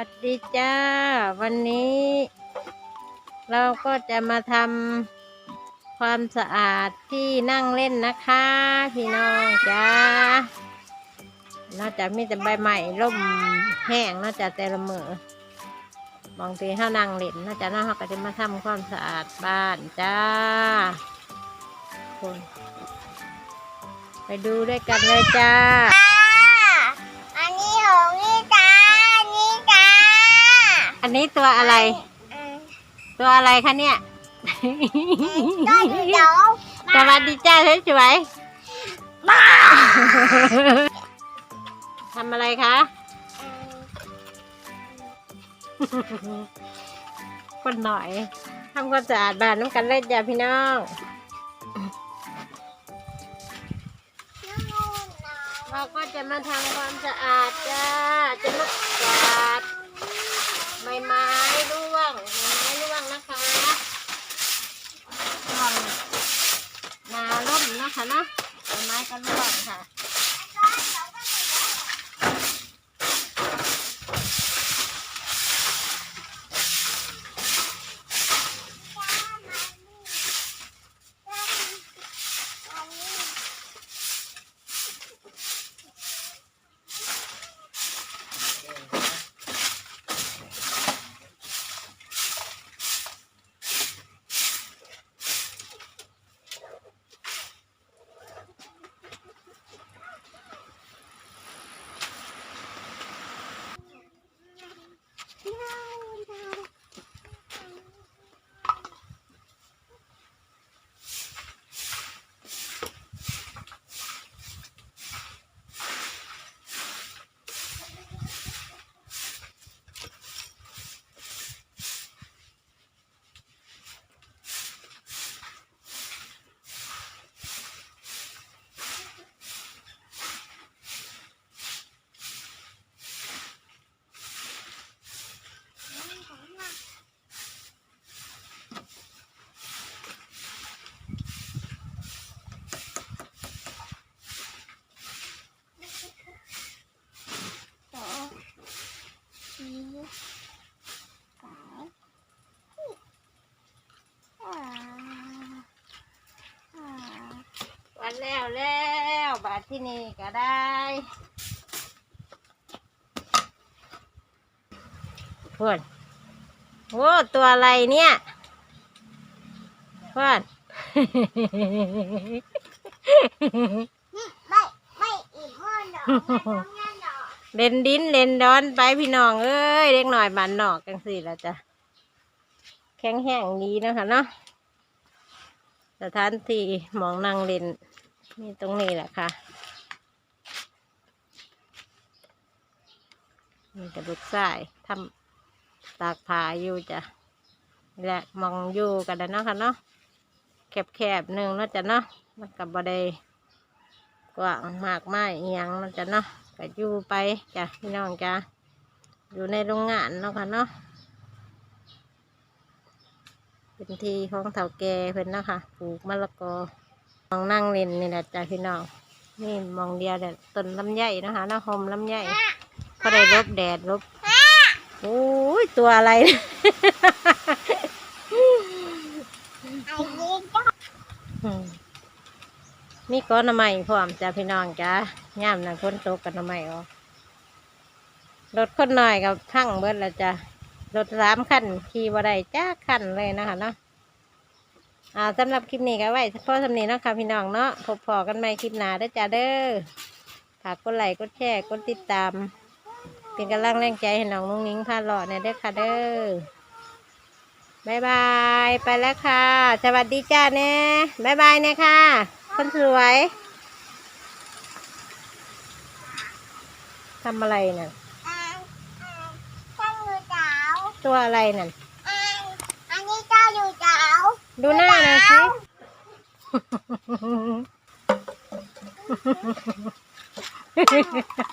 วัสดีจ้า วันนี้ เราก็จะมาทำความสะอาดที่นั่งเล่นนะคะ พี่น้องจ้าน่าจะมีแต่ใบใหม่ร่มแห้งน่าจะแต่ละมือบางทีถ้านั่งเล่นน่าจะน่าเขาก็จะมาทำความสะอาดบ้านจ้าคนไปดูด้วยกันเลยจ้า นนี้ตัวอะไรอืมตัวอะไรคะเนี่ยก็อยู่เดี๋ยวสวัสดีจ้าสวยมาๆทำอะไรคะ คนหน่อยทำความสะอาดบ้านน้ำกันเลยจ้าพี่น้องเราก็จะมาทำความสะอาดจ้า จะมากวาด ใบไม้ร่วงใบไม้ร่วงนะคะร่วงนาล่มนะคะเนาะใบไม้ก็ร่วงค่ะ วันแล้วแล้วบาทที่นี่ก็ได้เพื่อนโอ้ตัวอะไรเนี่ยเพื่อนไม่ ไม่อีกห้อหนอไม่อนหนอ เล่นดินเล่นดอนไปพี่น้องเอ้ยเด็กหน่อยบ้านนอกจังสี่แล้วจ้ะแข็งแห้งดีนะคะเนาะสถานที่หมองนั่งเล่นนี่ตรงนี้แหละค่ะมีกระดูกทรายทำตากผ้าอยู่จ้ะนี่แหละมองอยู่กันแล้วเนาะค่ะเนาะแคบๆหนึ่งเนาะจ้ะเนาะมันกับบไดกว้างมากไม้เอียงเนาะจ้ะเนาะ ก็อยู่ไปจ้ะพี่น้องจ้ะอยู่ในโรงงานเนาะค่ะเนาะเป็นทีของเถาแก่เพิ่นเนาะค่ะปลูกมะละกอมองนั่งเล่นนี่แหละจ้ะพี่น้องนี่มองเดียวเด็ดต้นลำไยเนาะคะเนาหอมลำไยก็ได้ลบแดดลบโอ้ยตัวอะไรอันนี้ามมีก้อนใหม่พร้อมจ้ะพี่น้องจ้ะ ย่ามนั่นคนตกกันน้ำใหม่ออรถคนหน่อยกับพังเบิดแล้วจ้ะรถสามคันขี่บ่ได้จ้าคันเลยนะคะเนาะอ่าสำหรับคลิปนี้ก็ไว้เฉพาะสำนี้เนาะค่ะพี่น้องเนาะพบพอกันใหม่คลิปหน้าเด้อจ้าเด้อฝากกดไลค์กดแชร์กดติดตาม เป็นกำลังแรงใจให้น้องนุ้งนิ้งพาหล่อเนี่ยเด้อค่ะเด้อบายบายไปแล้วค่ะ สวัสดีจ้าเน่บายบายเนี่ยค่ะ คนสวย ทำอะไรน่ะอ่าอ่าเจ้าอยู่เจ้าตัวอะไรน่ะอ่าอันนี้เจ้าอยู่เจ้าดูหน้าหน่อยสิตั้ง